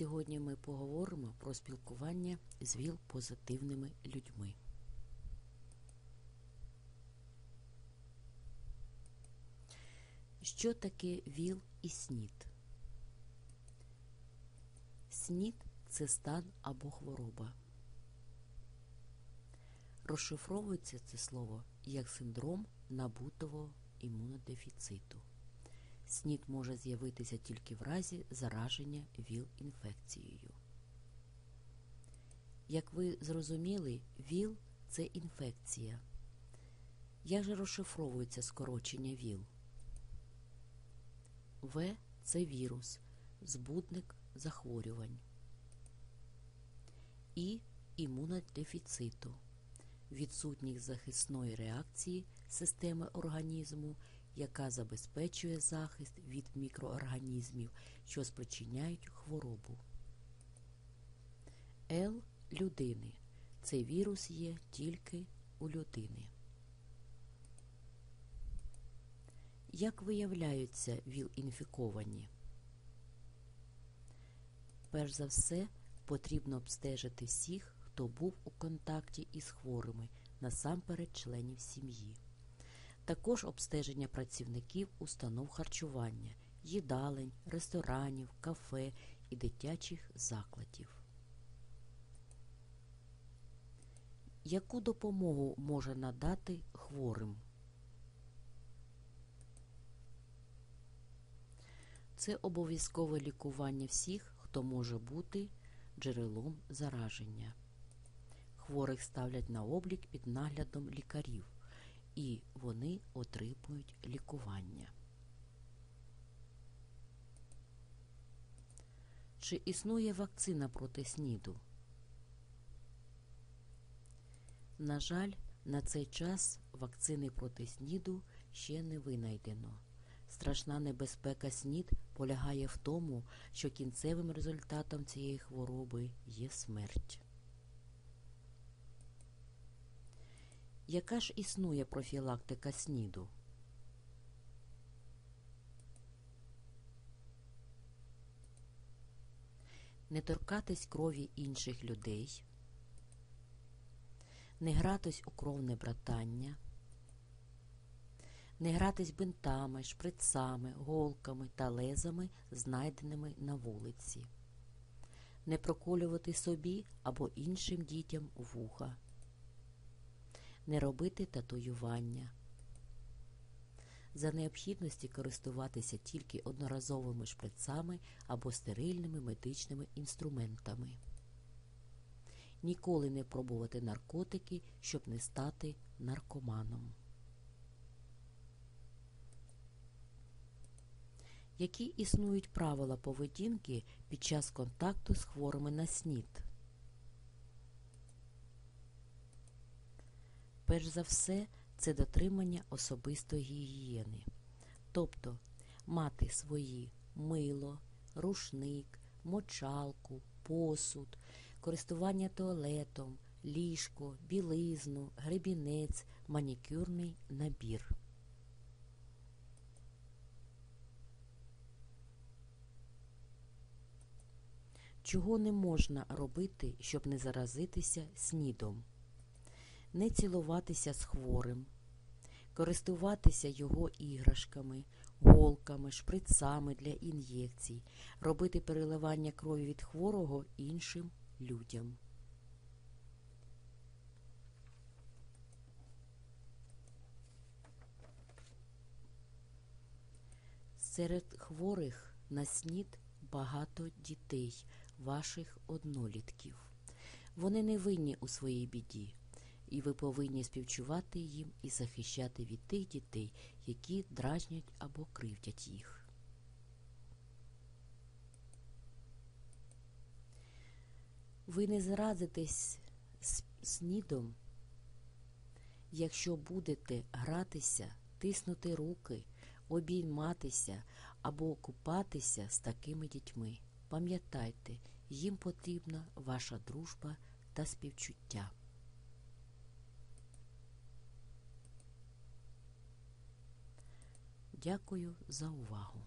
Сьогодні ми поговоримо про спілкування з ВІЛ-позитивними людьми. Що таке ВІЛ і СНІД? СНІД це стан або хвороба. Розшифровується це слово як синдром набутого імунодефіциту. СНІД може з'явитися тільки в разі зараження ВІЛ-інфекцією. Як ви зрозуміли, ВІЛ це інфекція. Як же розшифровується скорочення ВІЛ? В це вірус, збудник захворювань. І імунодефіциту, відсутність захисної реакції системи організму, яка забезпечує захист від мікроорганізмів, що спричиняють хворобу. Л людини. Цей вірус є тільки у людини. Як виявляються ВІЛ-інфіковані? Перш за все, потрібно обстежити всіх, хто був у контакті із хворими, насамперед членів сім'ї. Також обстеження працівників установ харчування, їдалень, ресторанів, кафе і дитячих закладів. Яку допомогу може надати хворим? Це обов'язкове лікування всіх, хто може бути джерелом зараження. Хворих ставлять на облік під наглядом лікарів, і вони отримують лікування. Чи існує вакцина проти СНІДу? На жаль, на цей час вакцини проти СНІДу ще не винайдено. Страшна небезпека СНІД полягає в тому, що кінцевим результатом цієї хвороби є смерть. Яка ж існує профілактика СНІДу? Не торкатись крові інших людей, не гратись у кровне братання, не гратись бинтами, шприцами, голками та лезами, знайденими на вулиці, не проколювати собі або іншим дітям вуха, не робити татуювання. За необхідності користуватися тільки одноразовими шприцами або стерильними медичними інструментами. Ніколи не пробувати наркотики, щоб не стати наркоманом. Які існують правила поведінки під час контакту з хворими на СНІД? Перш за все, це дотримання особистої гігієни, тобто мати свої мило, рушник, мочалку, посуд, користування туалетом, ліжко, білизну, гребінець, манікюрний набір. Чого не можна робити, щоб не заразитися снідом? Не цілуватися з хворим, користуватися його іграшками, голками, шприцами для ін'єкцій, робити переливання крові від хворого іншим людям. Серед хворих на снід багато дітей, ваших однолітків. Вони не винні у своїй біді, і ви повинні співчувати їм і захищати від тих дітей, які дражнять або кривдять їх. Ви не заразитесь снідом, якщо будете гратися, тиснути руки, обійматися або купатися з такими дітьми. Пам'ятайте, їм потрібна ваша дружба та співчуття. Дякую за увагу.